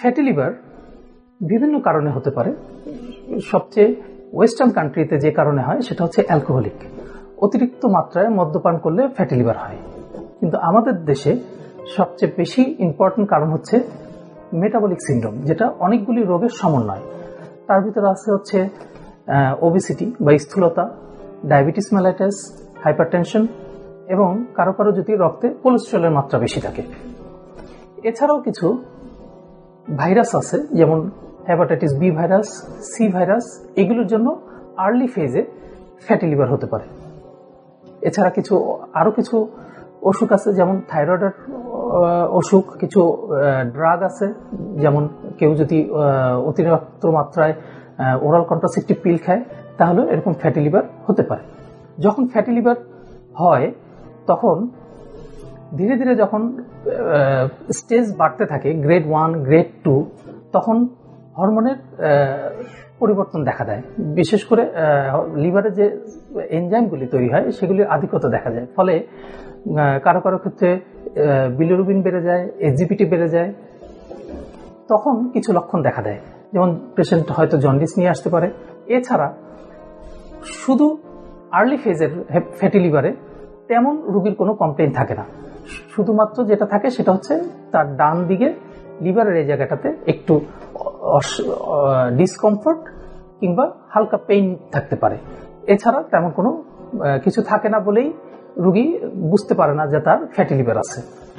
Fatty liver বিভিন্ন কারণে হতে পারে। সবচেয়ে ওয়েস্টার্ন কান্ট্রিতে যে কারণে হয়, সেটা হচ্ছে অ্যালকোহলিক অতিরিক্ত মাত্রায় মদ্যপান করলে ফ্যাটি লিভার হয়। কিন্তু আমাদের দেশে সবচেয়ে বেশি ইম্পর্টেন্ট কারণ হচ্ছে মেটাবলিক সিন্ড্রোম যেটা অনেকগুলি রোগের সমন্বয়। তার ভিতরে আছে হচ্ছে ওবিসিটি বা স্থূলতা ডায়াবেটিস মেলাইটাস হাইপারটেনশন এবং কারও কারও যদি রক্তে কোলেস্ট্রলের মাত্রা বেশি থাকে। এছাড়াও কিছু ভাইরাস আছে, যেমন hepatitis B virus C virus এগুলোর জন্য আর্লি ফেজে ফ্যাটি লিভার হতে পারে। এছাড়া কিছু, আরও কিছু অসুখ আছে, যেমন থাইরয়েডের অসুখ, কিছু ড্রাগ আছে, যেমন কেউ যদি অতিরিক্ত মাত্রায় ওরাল কন্ট্রাসেপটিভ পিল খায়, তাহলে এরকম ফ্যাটি লিভার হতে পারে। যখন ফ্যাটি লিভার হয় তখন ধীরে ধীরে যখন স্টেজ বাড়তে থাকে গ্রেড ওয়ান গ্রেড টু তখন হরমোনের পরিবর্তন দেখা দেয়। বিশেষ করে লিভারে যে এনজাইমগুলি তৈরি হয়, সেগুলির আধিক্যতা দেখা যায়। ফলে কারও কারও ক্ষেত্রে বিলিরুবিন বেড়ে যায় এসজিপিটি বেড়ে যায়। তখন কিছু লক্ষণ দেখা দেয়। যেমন পেশেন্ট হয়তো জন্ডিস নিয়ে আসতে পারে। এছাড়া, শুধু আর্লি ফেজের ফ্যাটি লিভারে তেমন রুগীর কোনো কমপ্লেন থাকে না। শুধুমাত্র যেটা থাকে সেটা হচ্ছে তার ডান দিকে লিভারের এই জায়গাটাতে একটু ডিসকমফোর্ট কিংবা হালকা পেইন থাকতে পারে। এছাড়া তেমন কোনো কিছু থাকে না বলেই রুগী বুঝতে পারে না যে তার ফ্যাটি লিভার আছে।